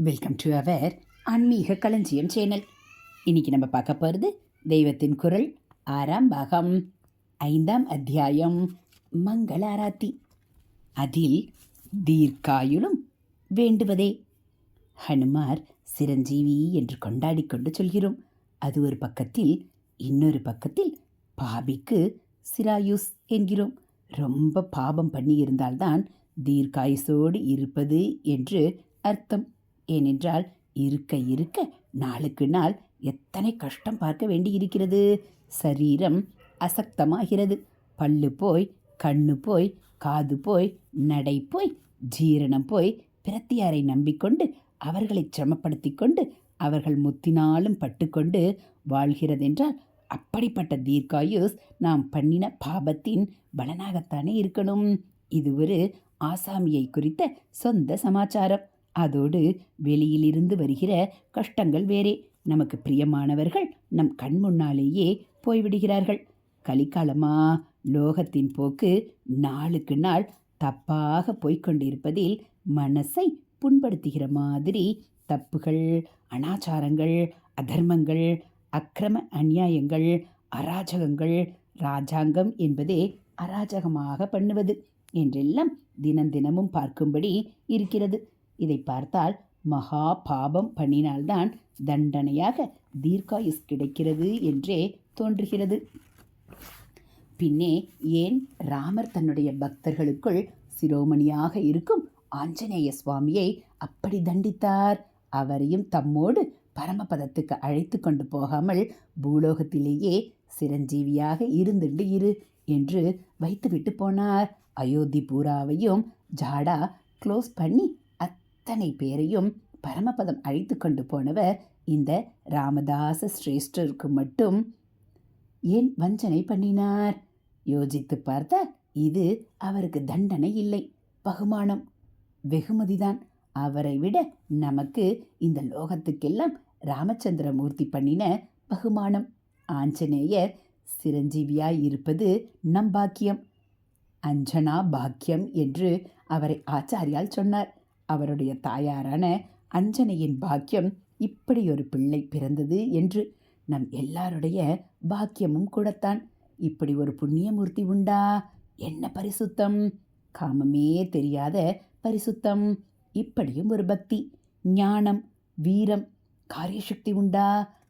Welcome to our ஆன்மீக களஞ்சியம் channel. இன்றைக்கி நம்ம பார்க்க போகிறது தெய்வத்தின் குரல் ஆறாம் பாகம் ஐந்தாம் அத்தியாயம் மங்கள ஆராத்தி. அதில் தீர்க்காயுளும் வேண்டுவதே. ஹனுமார் சிரஞ்சீவி என்று கொண்டாடி கொண்டு சொல்கிறோம். அது ஒரு பக்கத்தில் இன்னொரு பக்கத்தில் பாபிக்கு சிராயுஸ் என்கிறோம். ரொம்ப பாபம் பண்ணி இருந்தால்தான் தீர்க்காயுசோடு இருப்பது என்று அர்த்தம். ஏனென்றால் இருக்க இருக்க நாளுக்கு நாள் எத்தனை கஷ்டம் பார்க்க வேண்டியிருக்கிறது? சரீரம் அசக்தமாகிறது. பல்லு போய் கண்ணு போய் காது போய் நடை போய் ஜீரணம் போய் பிரத்தியாரை நம்பிக்கொண்டு அவர்களை சிரமப்படுத்தி கொண்டு அவர்கள் முத்தினாலும் பட்டுக்கொண்டு வாழ்கிறதென்றால் அப்படிப்பட்ட தீர்க்காயுஸ் நாம் பண்ணின பாபத்தின் பலனாகத்தானே இருக்கணும். இது ஒரு ஆசாமியை குறித்த சொந்த சமாச்சாரம். அதோடு வெளியிலிருந்து வருகிற கஷ்டங்கள் வேறே. நமக்கு பிரியமானவர்கள் நம் கண் முன்னாலேயே போய்விடுகிறார்கள். கலிக்காலமா லோகத்தின் போக்கு நாளுக்கு நாள் தப்பாக போய்கொண்டிருப்பதில் மனசை புண்படுத்துகிற மாதிரி தப்புகள் அனாச்சாரங்கள் அதர்மங்கள் அக்கிரம அநியாயங்கள் அராஜகங்கள் ராஜாங்கம் என்பதே அராஜகமாக பண்ணுவது என்றெல்லாம் தினம் தினமும் பார்க்கும்படி இருக்கிறது. இதை பார்த்தால் மகா பாபம் பண்ணினால்தான் தண்டனையாக தீர்க்காயுஸ் கிடைக்கிறது என்றே தோன்றுகிறது. பின்னே ஏன் ராமர் தன்னுடைய பக்தர்களுக்குள் சிரோமணியாக இருக்கும் ஆஞ்சநேய சுவாமியை அப்படி தண்டித்தார்? அவரையும் தம்மோடு பரமபதத்துக்கு அழைத்து கொண்டு போகாமல் பூலோகத்திலேயே சிரஞ்சீவியாக இருந்துண்டு இரு என்று வைத்துவிட்டு போனார். அயோத்தி பூராவையும் ஜாடா க்ளோஸ் பண்ணி அத்தனை பேரையும் பரமபதம் அழைத்து கொண்டு போனவர் இந்த ராமதாச சிரேஷ்டருக்கு மட்டும். ஏன் வஞ்சனை பண்ணினார்? யோசித்து பார்த்தால் இது அவருக்கு தண்டனை இல்லை பகுமானம். வெகுமதிதான். அவரை விட நமக்கு இந்த லோகத்துக்கெல்லாம் ராமச்சந்திரமூர்த்தி பண்ணின பகுமானம். ஆஞ்சநேயர் சிரஞ்சீவியாய் இருப்பது நம் பாக்கியம். அஞ்சனா பாக்கியம் என்று அவரை ஆச்சாரியால் சொன்னார். அவருடைய தாயாரான அஞ்சனையின் பாக்கியம் இப்படி ஒரு பிள்ளை பிறந்தது என்று நம் எல்லாருடைய பாக்கியமும் கூடத்தான். இப்படி ஒரு புண்ணியமூர்த்தி உண்டா? என்ன பரிசுத்தம்? காமமே தெரியாத பரிசுத்தம். இப்படியும் ஒரு பக்தி. ஞானம் வீரம் காரியசக்தி உண்டா?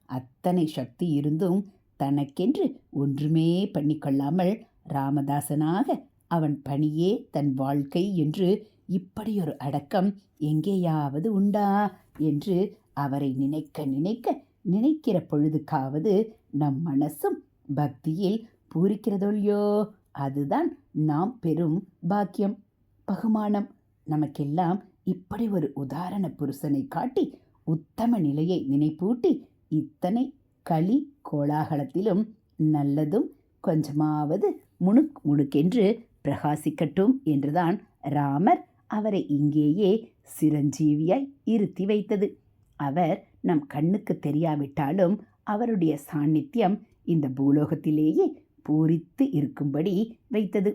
அத்தனை சக்தி இருந்தும் தனக்கென்று ஒன்றுமே பண்ணிக்கொள்ளாமல் ராமதாசனாக அவன் பணியே தன் வாழ்க்கை என்று இப்படியொரு அடக்கம் எங்கேயாவது உண்டா என்று அவரை நினைக்க நினைக்க நினைக்கிற பொழுதுக்காவது நம் மனசும் பக்தியில் பூரிக்கிறதொல்லையோ? அதுதான் நாம் பெரும் பாக்கியம். பகுமானம். நமக்கெல்லாம் இப்படி ஒரு உதாரண புருஷனை காட்டி உத்தம நிலையை நினைப்பூட்டி இத்தனை களி கோலாகலத்திலும் நல்லதும் கொஞ்சமாவது முணுக் முணுக்கென்று பிரகாசிக்கட்டும் என்றுதான் ராமர் அவரை இங்கேயே சிரஞ்சீவியாய் இருத்தி வைத்தது. அவர் நம் கண்ணுக்கு தெரியாவிட்டாலும் அவருடைய சாநித்தியம் இந்த பூலோகத்திலேயே பூரித்து இருக்கும்படி வைத்தது.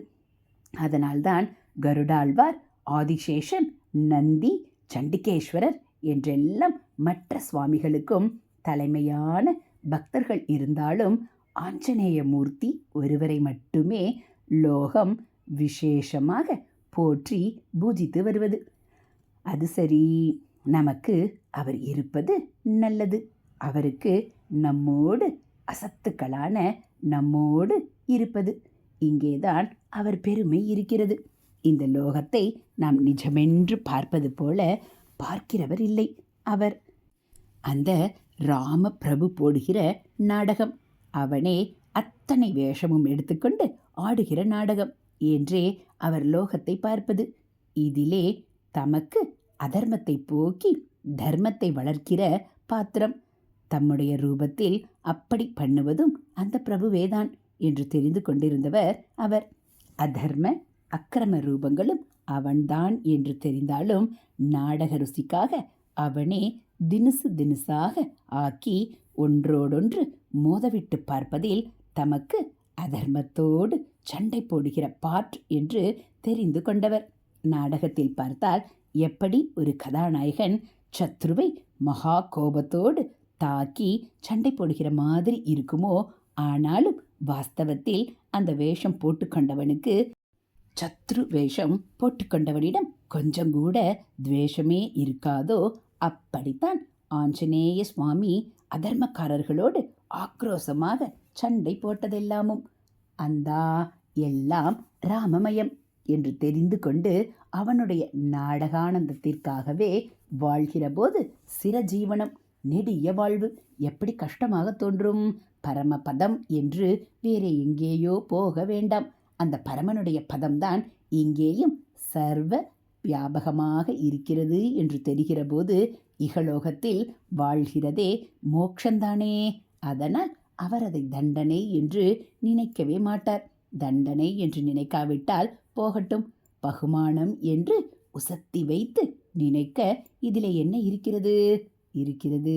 அதனால்தான் கருடாழ்வார் ஆதிசேஷன் நந்தி சண்டிகேஸ்வரர் என்றெல்லாம் மற்ற சுவாமிகளுக்கும் தலைமையான பக்தர்கள் இருந்தாலும் ஆஞ்சநேய மூர்த்தி ஒருவரை மட்டுமே லோகம் விசேஷமாக போற்றி பூஜித்து வருவது. அது சரி நமக்கு அவர் இருப்பது நல்லது. அவருக்கு நம்மோடு அசத்துக்களான நம்மோடு இருப்பது. இங்கேதான் அவர் பெருமை இருக்கிறது. இந்த லோகத்தை நாம் நிஜமென்று பார்ப்பது போல பார்க்கிறவர் இல்லை அவர். அந்த ராம பிரபு போடுகிற நாடகம். அவனே அத்தனை வேஷமும் எடுத்துக்கொண்டு ஆடுகிற நாடகம். என்றே அவர் லோகத்தை பார்ப்பது. இதிலே தமக்கு அதர்மத்தை போக்கி தர்மத்தை வளர்க்கிற பாத்திரம். தம்முடைய ரூபத்தில் அப்படி பண்ணுவதும் அந்த பிரபுவேதான் என்று தெரிந்து கொண்டிருந்தவர் அவர். அதர்ம அக்கிரம ரூபங்களும் அவன்தான் என்று தெரிந்தாலும் நாடக ருசிக்காக அவனே தினுசு தினுசாக ஆக்கி ஒன்றோடொன்று மோதவிட்டு பார்ப்பதில் தமக்கு அதர்மத்தோடு சண்டை போடுகிற பாட் என்று தெரிந்து கொண்டவர். நாடகத்தில் பார்த்தால் எப்படி ஒரு கதாநாயகன் சத்ருவை மகா கோபத்தோடு தாக்கி சண்டை போடுகிற மாதிரி இருக்குமோ? ஆனாலும் வாஸ்தவத்தில் அந்த வேஷம் போட்டுக்கொண்டவனுக்கு சத்ரு வேஷம் போட்டுக்கொண்டவனிடம் கொஞ்சம் கூட துவேஷமே இருக்காதோ? அப்படித்தான் ஆஞ்சநேய சுவாமி அதர்மக்காரர்களோடு ஆக்ரோசமாக சண்டை போட்டதெல்லாமும் அந்தா எல்லாம் ராமமயம் என்று தெரிந்து கொண்டு அவனுடைய நாடகானந்தத்திற்காகவே வாழ்கிற போது சிரஜீவனம் நெடிய வாழ்வு எப்படி கஷ்டமாக தோன்றும்? பரமபதம் என்று வேறு எங்கேயோ போக வேண்டாம். அந்த பரமனுடைய பதம்தான் இங்கேயும் சர்வ வியாபகமாக இருக்கிறது என்று தெரிகிற போது இகலோகத்தில் வாழ்கிறதே மோக்ஷந்தானே. அதனால் அவர் அதை தண்டனை என்று நினைக்கவே மாட்டார். தண்டனை என்று நினைக்காவிட்டால் போகட்டும். பகுமானம் என்று உசத்தி வைத்து நினைக்க இதிலே என்ன இருக்கிறது? இருக்கிறது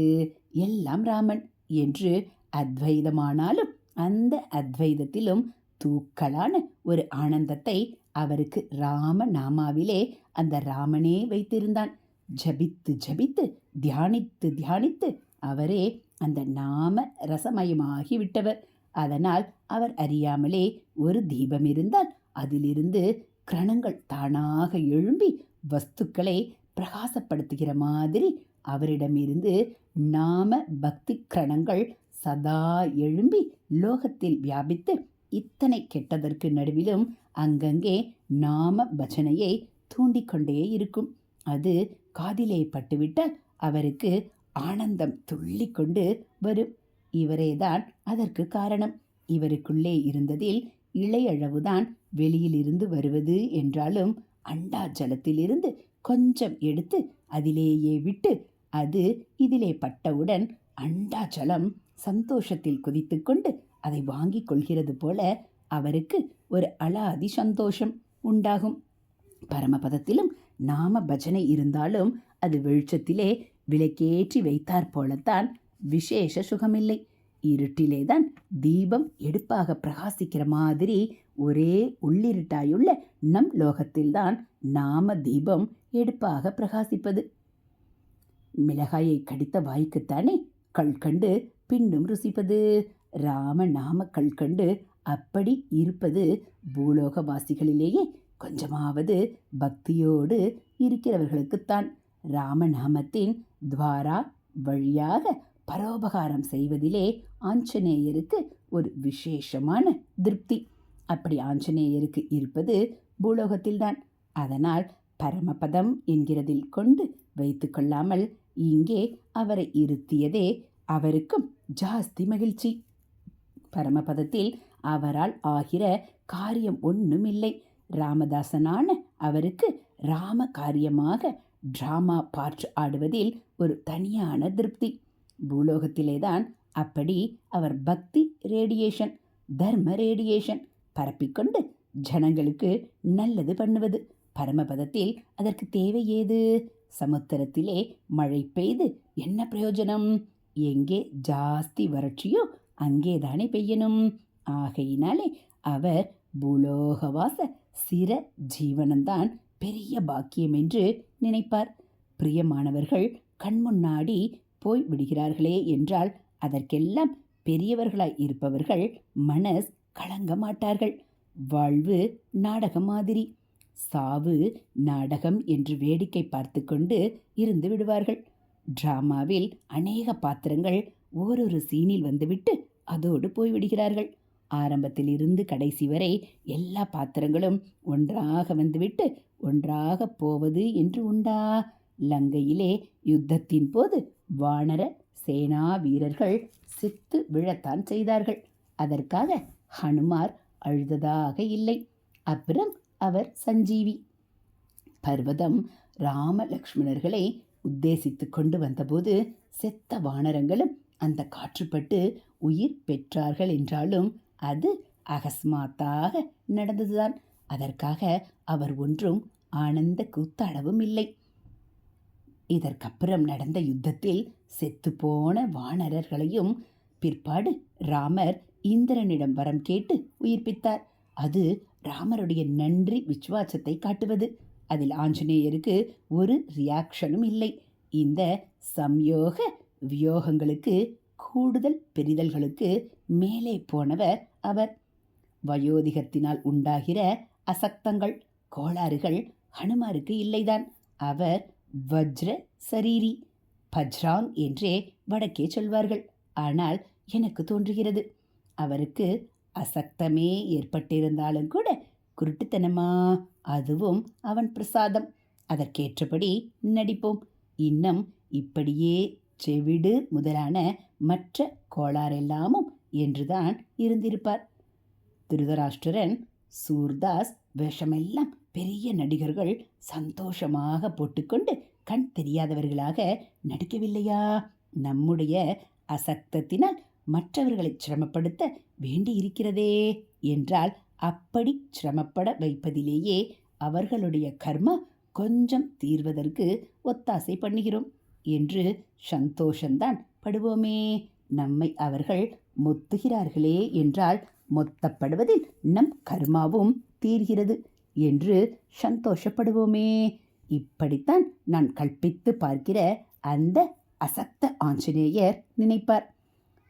எல்லாம் ராமன் என்று அத்வைதமானாலும் அந்த அத்வைதத்திலும் தூக்கலான ஒரு ஆனந்தத்தை அவருக்கு ராம நாமாவிலே அந்த ராமனே வைத்திருந்தான். ஜபித்து ஜபித்து தியானித்து தியானித்து அவரே அந்த நாம ரசமயமாகி விட்டவர் அதனால் அவர் அறியாமலே ஒரு தீபம் இருந்தால் அதிலிருந்து கிரணங்கள் தானாக எழும்பி வஸ்துக்களை பிரகாசப்படுத்துகிற மாதிரி அவரிடமிருந்து நாம பக்தி கிரணங்கள் சதா எழும்பி லோகத்தில் வியாபித்து இத்தனை கெட்டதற்கு நடுவிலும் அங்கங்கே நாம பஜனையை தூண்டிக்கொண்டே இருக்கும். அது காதிலே பட்டுவிட்டால் அவருக்கு ஆனந்தம் துள்ளிக்கொண்டு வரும். இவரேதான் அதற்கு காரணம். இவருக்குள்ளே இருந்ததில் இளையளவுதான் வெளியிலிருந்து வருவது என்றாலும் அண்டா ஜலத்திலிருந்து கொஞ்சம் எடுத்து அதிலேயே விட்டு அது இதிலே பட்டவுடன் அண்டா ஜலம் சந்தோஷத்தில் குதித்துக்கொண்டு அதை வாங்கிக் கொள்கிறது போல அவருக்கு ஒரு அலாதி சந்தோஷம் உண்டாகும். பரமபதத்திலும் நாம பஜனை இருந்தாலும் அது வெளிச்சத்திலே விளக்கேற்றி வைத்தாற் போலத்தான் விசேஷ சுகமில்லை. இருட்டிலேதான் தீபம் எடுப்பாக பிரகாசிக்கிற மாதிரி ஒரே உள்ளிருட்டாயுள்ள நம் லோகத்தில்தான் நாம தீபம் எடுப்பாக பிரகாசிப்பது. மிளகாயை கடித்த வாய்க்குத்தானே கள் கண்டு பின்னும் ருசிப்பது. ராம நாம கள் கண்டு அப்படி இருப்பது பூலோகவாசிகளிலேயே கொஞ்சமாவது பக்தியோடு இருக்கிறவர்களுக்குத்தான். ராமநாமத்தின் துவாரா வழியாக பரோபகாரம் செய்வதிலே ஆஞ்சநேயருக்கு ஒரு விசேஷமான திருப்தி. அப்படி ஆஞ்சநேயருக்கு இருப்பது பூலோகத்தில்தான். அதனால் பரமபதம் என்கிறதில் கொண்டு வைத்து கொள்ளாமல் இங்கே அவரை இருத்தியதே அவருக்கும் ஜாஸ்தி மகிழ்ச்சி. பரமபதத்தில் அவரால் ஆகிற காரியம் ஒன்றுமில்லை ராமதாசனான அவருக்கு ராம காரியமாக ட்ராமா பார்ட் ஆடுவதில் ஒரு தனியான திருப்தி. பூலோகத்திலே தான் அப்படி அவர் பக்தி ரேடியேஷன் தர்ம ரேடியேஷன் பரப்பிக்கொண்டு ஜனங்களுக்கு நல்லது பண்ணுவது. பரமபதத்தில் அதற்கு தேவை ஏது? சமுத்திரத்திலே மழை பெய்து என்ன பிரயோஜனம்? எங்கே ஜாஸ்தி வறட்சியோ அங்கேதானே பெய்யணும். ஆகையினாலே அவர் பூலோகவாச சிர ஜீவனம்தான் பெரிய பாக்கியம் என்று நினைப்பார். பிரியமானவர்கள் கண்முன்னாடி போய் விடுகிறார்களே என்றால் அதற்கெல்லாம் பெரியவர்களாய் இருப்பவர்கள் மனஸ் கலங்க மாட்டார்கள். வாழ்வு நாடகம் மாதிரி. சாவு நாடகம் என்று வேடிக்கை பார்த்து கொண்டு இருந்து விடுவார்கள். டிராமாவில் அநேக பாத்திரங்கள் ஓரொரு சீனில் வந்துவிட்டு அதோடு போய்விடுகிறார்கள் ஆரம்பத்தில் இருந்து கடைசி வரை எல்லா பாத்திரங்களும் ஒன்றாக வந்துவிட்டு ஒன்றாக போவது என்று உண்டா? லங்கையிலே யுத்தத்தின் போது வானர சேனா வீரர்கள் செத்து விழத்தான் செய்தார்கள். அதற்காக ஹனுமார் அழுததாக இல்லை. அப்புறம் அவர் சஞ்சீவி. பர்வதம் ராம லக்ஷ்மணர்களை உத்தேசித்து கொண்டு வந்தபோது செத்த வானரங்களும் அந்த காற்றுப்பட்டு உயிர் பெற்றார்கள் என்றாலும் அது அகஸ்மாத்தாக நடந்ததுதான். அதற்காக அவர் ஒன்றும் ஆனந்த கூத்தளவும் இல்லை. இதற்கப்புறம் நடந்த யுத்தத்தில் செத்துப்போன வானரர்களையும் பிற்பாடு ராமர் இந்திரனிடம் வரம் கேட்டு உயிர்ப்பித்தார். அது ராமருடைய நன்றி விஸ்வாசத்தை காட்டுவது. அதில் ஆஞ்சநேயருக்கு ஒரு ரியாக்ஷனும் இல்லை. இந்த சம்யோக வியோகங்களுக்கு கூடுதல் பெரிதல்களுக்கு மேலே போனவர் அவர். வயோதிகத்தினால் உண்டாகிற அசக்தங்கள் கோளாறுகள் ஹனுமாருக்கு இல்லைதான். அவர் வஜ்ர சரீரி பஜ்ராங் என்றே வடக்கே சொல்வார்கள். ஆனால் எனக்கு தோன்றுகிறது அவருக்கு அசக்தமே ஏற்பட்டிருந்தாலும் கூட குருட்டுத்தனமா அதுவும் அவன் பிரசாதம். அதற்கேற்றபடி நடிப்போம். இன்னும் இப்படியே செவிடு முதலான மற்ற கோளாறெல்லாமும் என்றுதான் இருந்திருப்பார். திருதராஷ்டிரன் சூர்தாஸ் வேஷமெல்லாம் பெரிய நடிகர்கள் சந்தோஷமாக போட்டுக்கொண்டு கண் தெரியாதவர்களாக நடிக்கவில்லையா? நம்முடைய அசக்தத்தினால் மற்றவர்களை சிரமப்படுத்த வேண்டியிருக்கிறதே என்றால் அப்படி சிரமப்பட வைப்பதிலேயே அவர்களுடைய கர்மா கொஞ்சம் தீர்வதற்கு ஒத்தாசை பண்ணுகிறோம். என்று சந்தோஷந்தான். படுவோமே நம்மை அவர்கள் மொத்துகிறார்களே என்றால் மொத்தப்படுவதில் நம் கர்மாவும் தீர்கிறது என்று சந்தோஷப்படுவோமே. இப்படித்தான் நான் கற்பித்து பார்க்கிற அந்த அசக்த ஆஞ்சநேயர் நினைப்பார்.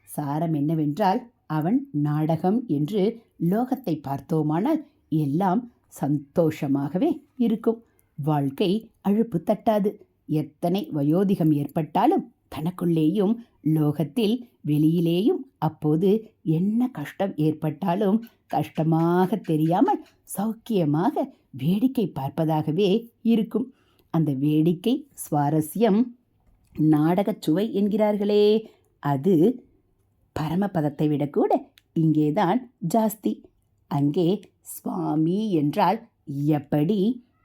சாரம் என்னவென்றால் அவன் நாடகம் என்று லோகத்தை பார்த்தோமானால் எல்லாம் சந்தோஷமாகவே இருக்கும். வாழ்க்கை அழுப்பு தட்டாது. எத்தனை வயோதிகம் ஏற்பட்டாலும் தனக்குள்ளேயும் லோகத்தில் வெளியிலேயும் அப்போது என்ன கஷ்டம் ஏற்பட்டாலும் கஷ்டமாக தெரியாமல் சௌக்கியமாக வேடிக்கை பார்ப்பதாகவே இருக்கும். அந்த வேடிக்கை சுவாரஸ்யம் நாடகச் சுவை என்கிறார்களே அது பரமபதத்தை விட கூட இங்கேதான் ஜாஸ்தி. அங்கே சுவாமி என்றால் எப்படி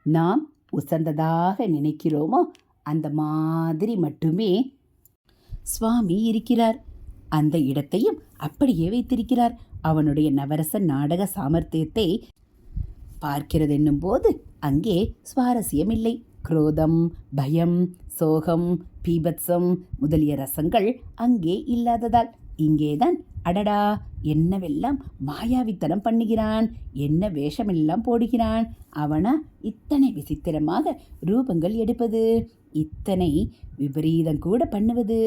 நாம் உசந்ததாக நினைக்கிறோமோ அந்த மாதிரி மட்டுமே சுவாமி இருக்கிறார். அந்த இடத்தையும் அப்படியே வைத்திருக்கிறார். அவனுடைய நவரச நாடக சாமர்த்தியத்தை பார்க்கிறதென்னும் போது அங்கே சுவாரஸ்யமில்லை. குரோதம் பயம் சோகம் பீபத்சம் முதலிய ரசங்கள் அங்கே இல்லாததால் இங்கேதான் அடடா என்னவெல்லாம் மாயாவித்தனம் பண்ணுகிறான் என்ன வேஷமெல்லாம் போடுகிறான் அவனா இத்தனை விசித்திரமாக ரூபங்கள் எடுப்பது? இத்தனை விபரீதம் கூட பண்ணுவது?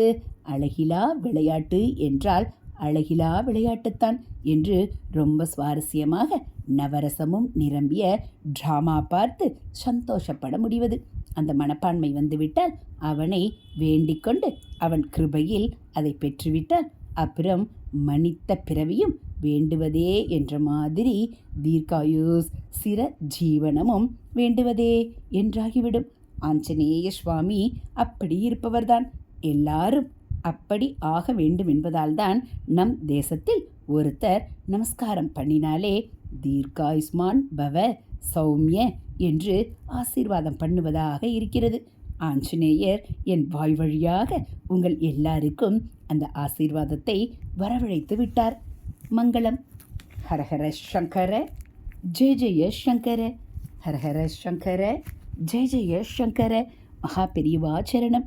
அழகிலா விளையாட்டு என்றால் அழகிலா விளையாட்டுத்தான் என்று ரொம்ப சுவாரஸ்யமாக நவரசமும் நிரம்பிய டிராமா பார்த்து சந்தோஷப்பட முடிவது. அந்த மனப்பான்மை வந்துவிட்டால் அவனை வேண்டிக்கொண்டு அவன் கிருபையில் அதை பெற்றுவிட்டால் அப்புறம் மனித்த பிறவியும் வேண்டுவதே என்ற மாதிரி தீர்க்காயுஸ் சிர ஜீவனமும் வேண்டுவதே என்றாகிவிடும். ஆஞ்சநேய சுவாமி அப்படி இருப்பவர்தான். எல்லாரும் அப்படி ஆக வேண்டும் என்பதால்தான் நம் தேசத்தில் ஒருத்தர் நமஸ்காரம் பண்ணினாலே தீர்காயுஸ்மான் பவ சௌமிய என்று ஆசீர்வாதம் பண்ணுவதாக இருக்கிறது. ஆஞ்சநேயர் என் வாய் வழியாக உங்கள் எல்லாருக்கும் அந்த ஆசீர்வாதத்தை வரவழைத்து விட்டார். மங்களம். ஹரஹர சங்கர. ஜெய ஜெய சங்கர. ஹரஹர சங்கர. ஜெய ஜெய சங்கர மகா பெரியவா சரணம்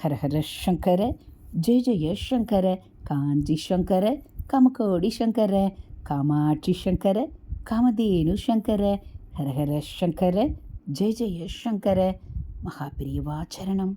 ஹரஹர சங்கர ஜெய ஜெய சங்கர காஞ்சி சங்கர கமகோடி சங்கர காமாட்சி சங்கர காமதேனு சங்கர ஹரஹர சங்கர ஜெய ஜெய சங்கர மகாபிரியவாச்சரணம்